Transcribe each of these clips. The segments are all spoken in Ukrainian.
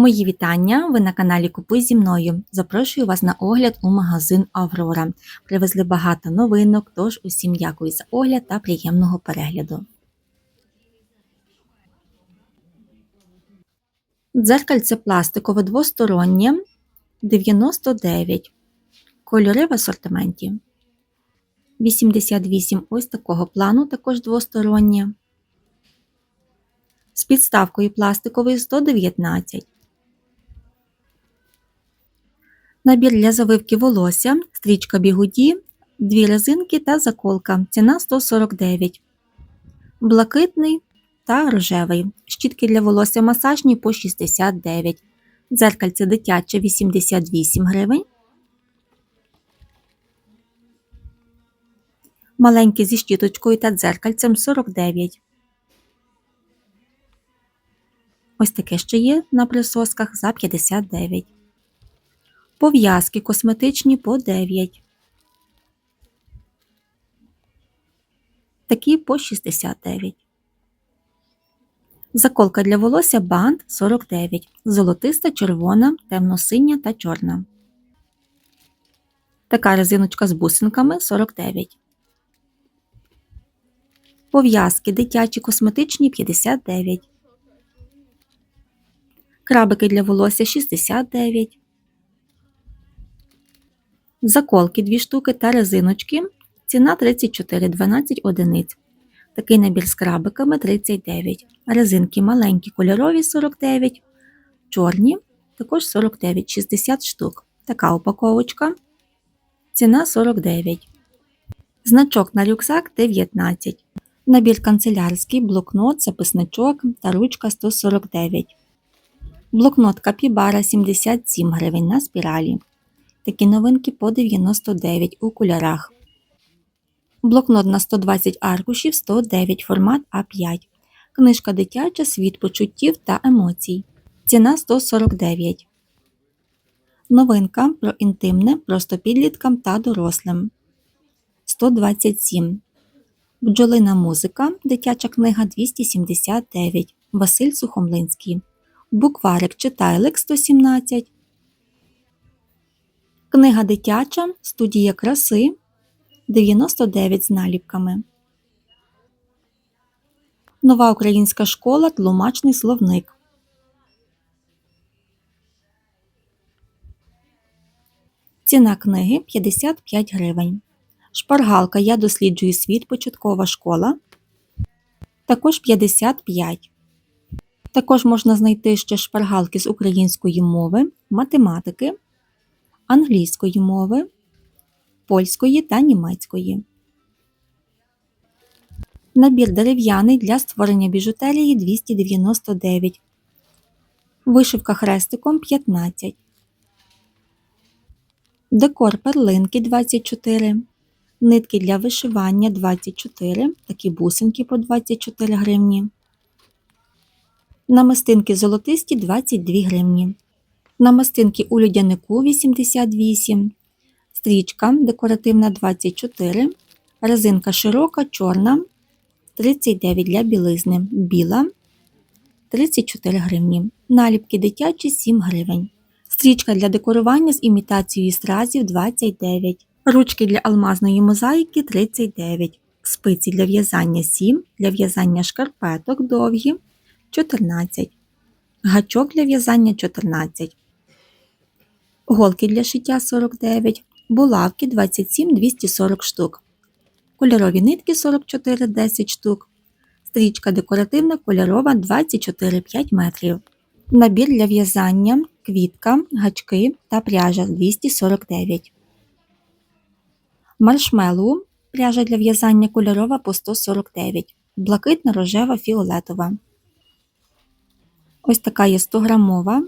Мої вітання! Ви на каналі Купуй зі мною. Запрошую вас на огляд у магазин Аврора. Привезли багато новинок, тож усім дякую за огляд та приємного перегляду. Дзеркальце пластикове двостороннє 99. Кольори в асортименті. 88 ось такого плану, також двостороннє. З підставкою пластиковою 119. Набір для завивки волосся, стрічка бігуді, дві резинки та заколка. Ціна 149. Блакитний та рожевий. Щітки для волосся масажні по 69. Дзеркальце дитяче 88 гривень. Маленьке зі щіточкою та дзеркальцем 49. Ось таке ще є на присосках за 59. Пов'язки косметичні по 9. Такі по 69. Заколка для волосся бант 49. Золотиста, червона, темно-синя та чорна. Така резиночка з бусинками 49. Пов'язки дитячі косметичні 59. Крабики для волосся 69. Заколки 2 штуки та резиночки. Ціна 34 12 одиниць. Такий набір з крабиками 39. Резинки маленькі кольорові 49, чорні також 49, 60 штук. Така упаковочка. Ціна 49. Значок на рюкзак 19. Набір канцелярський, блокнот, записничок та ручка 149. Блокнот Капібара 77 гривень на спіралі. Такі новинки по 99 у кольорах. Блокнот на 120 аркушів 109 формат А5. Книжка дитяча Світ почуттів та емоцій. Ціна 149. Новинка про інтимне просто підліткам та дорослим. 127. Бджолина музика. Дитяча книга 279. Василь Сухомлинський. Букварик читайлик 117. Книга дитяча. Студія краси 99 з наліпками. Нова українська школа Тлумачний словник. Ціна книги 55 гривень. Шпаргалка Я досліджую світ. Початкова школа. Також 55. Також можна знайти ще шпаргалки з української мови, математики, англійської мови, польської та німецької. Набір дерев'яний для створення біжутерії 299. Вишивка хрестиком 15. Декор перлинки 24. Нитки для вишивання 24. Такі бусинки по 24 гривні. Намистинки золотисті 22 гривні. Намистинки у людянику 88. Стрічка декоративна 24. Резинка широка, чорна 39 для білизни. Біла 34 гривні. Наліпки дитячі 7 гривень. Стрічка для декорування з імітацією стразів 29. Ручки для алмазної мозаїки 39. Спиці для в'язання 7, для в'язання шкарпеток довгі 14. Гачок для в'язання 14. Голки для шиття 49. Булавки 27 240 штук. Кольорові нитки 44 10 штук. Стрічка декоративна кольорова 24 5 метрів. Набір для в'язання, квітка, гачки та пряжа 249. Маршмеллоу пряжа для в'язання кольорова по 149. Блакитна рожева фіолетова. Ось така є 100 грамова.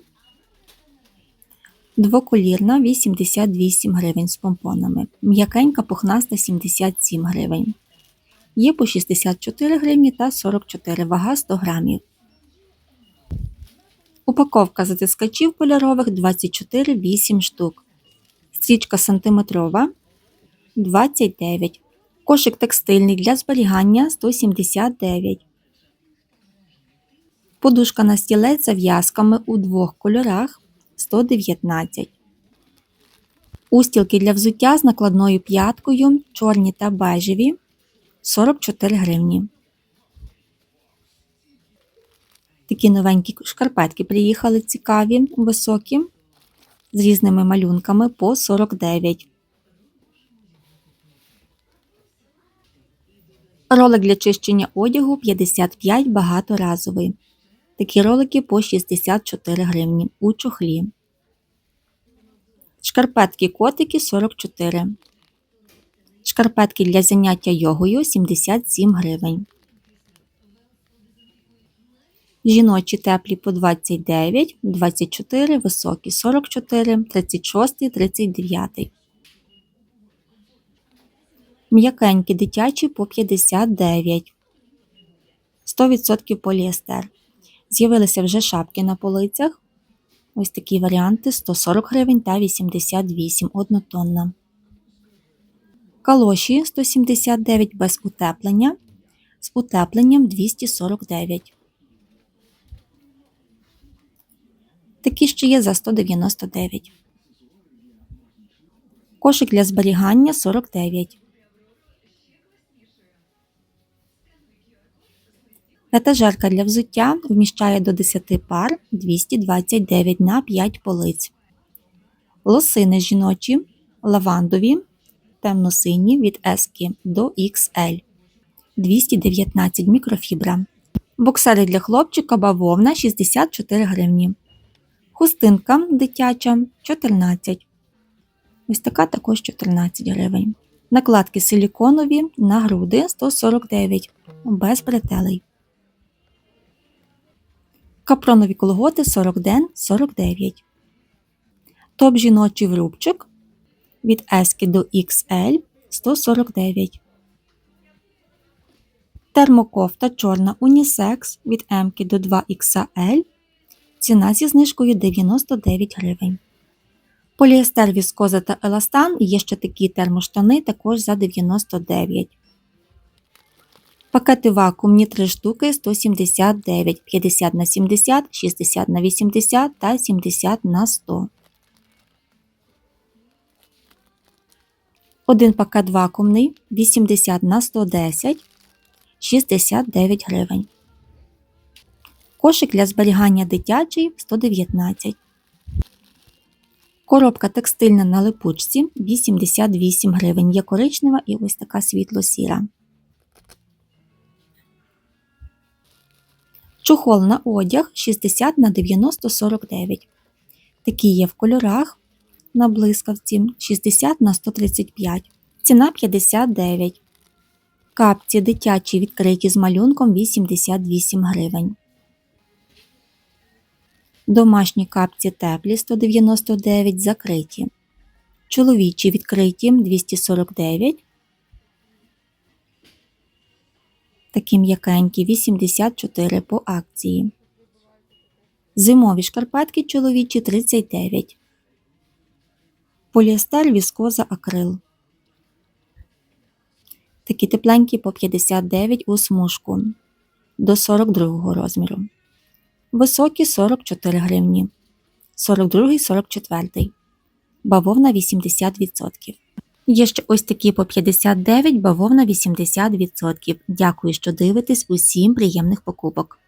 Двоколірна 88 гривень з помпонами. М'якенька пухнаста 77 гривень. Є по 64 гривні та 44 вага 100 грамів. Упаковка затискачів кольорових 24 8 штук. Стрічка сантиметрова 29. Кошик текстильний для зберігання 179. Подушка на стілець з в'язками у двох кольорах 119. Устілки для взуття з накладною п'яткою, чорні та бежеві 44 гривні. Такі новенькі шкарпетки приїхали цікаві, високі, з різними малюнками по 49. Ролик для чищення одягу 55 багаторазовий. Такі ролики по 64 гривні у чохлі. Шкарпетки котики 44. Шкарпетки для заняття йогою 77 гривень. Жіночі теплі по 29, 24, високі 44, 36, 39. М'якенькі дитячі по 59. 100% поліестер. З'явилися вже шапки на полицях. Ось такі варіанти 140 гривень та 88 однотонна. Калоші 179 без утеплення. З утепленням 249. Такі ще є за 199. Кошик для зберігання 49. Етажерка для взуття вміщає до 10 пар 229 на 5 полиць. Лосини жіночі, лавандові, темно-сині від S до XL 219 мікрофібра. Боксери для хлопчика бавовна 64 гривні. Хустинка дитяча 14. Ось така також 14 гривень. Накладки силіконові на груди 149 без бретелей. Капронові колготи 40 ден 49. Топ жіночий врубчик від S до XL 149. Термокофта чорна унісекс від M до 2XL. Ціна зі знижкою 99 гривень. Поліестер, віскоза та еластан є ще такі термоштани також за 99 Пакети вакуумні 3 штуки 179, 50 на 70, 60 на 80 та 70 на 100. Один пакет вакуумний 80 на 110, 69 гривень. Кошик для зберігання дитячий 119. Коробка текстильна на липучці 88 гривень. Є коричнева і ось така світло-сіра. Чохол на одяг 60 на 90 49. Такі є в кольорах на блискавці 60 на 135. Ціна 59. Капці дитячі відкриті з малюнком 88 гривень. Домашні капці теплі 199 закриті. Чоловічі відкриті 249. Такі м'якенькі 84 по акції. Зимові шкарпетки чоловічі 39. Поліестер віскоза акрил. Такі тепленькі по 59 у смужку до 42 розміру. Високі 44 гривні. 42 44 Бавовна 80%. Є ще ось такі по 59, бавовна 80%. Дякую, що дивитесь. Усім приємних покупок.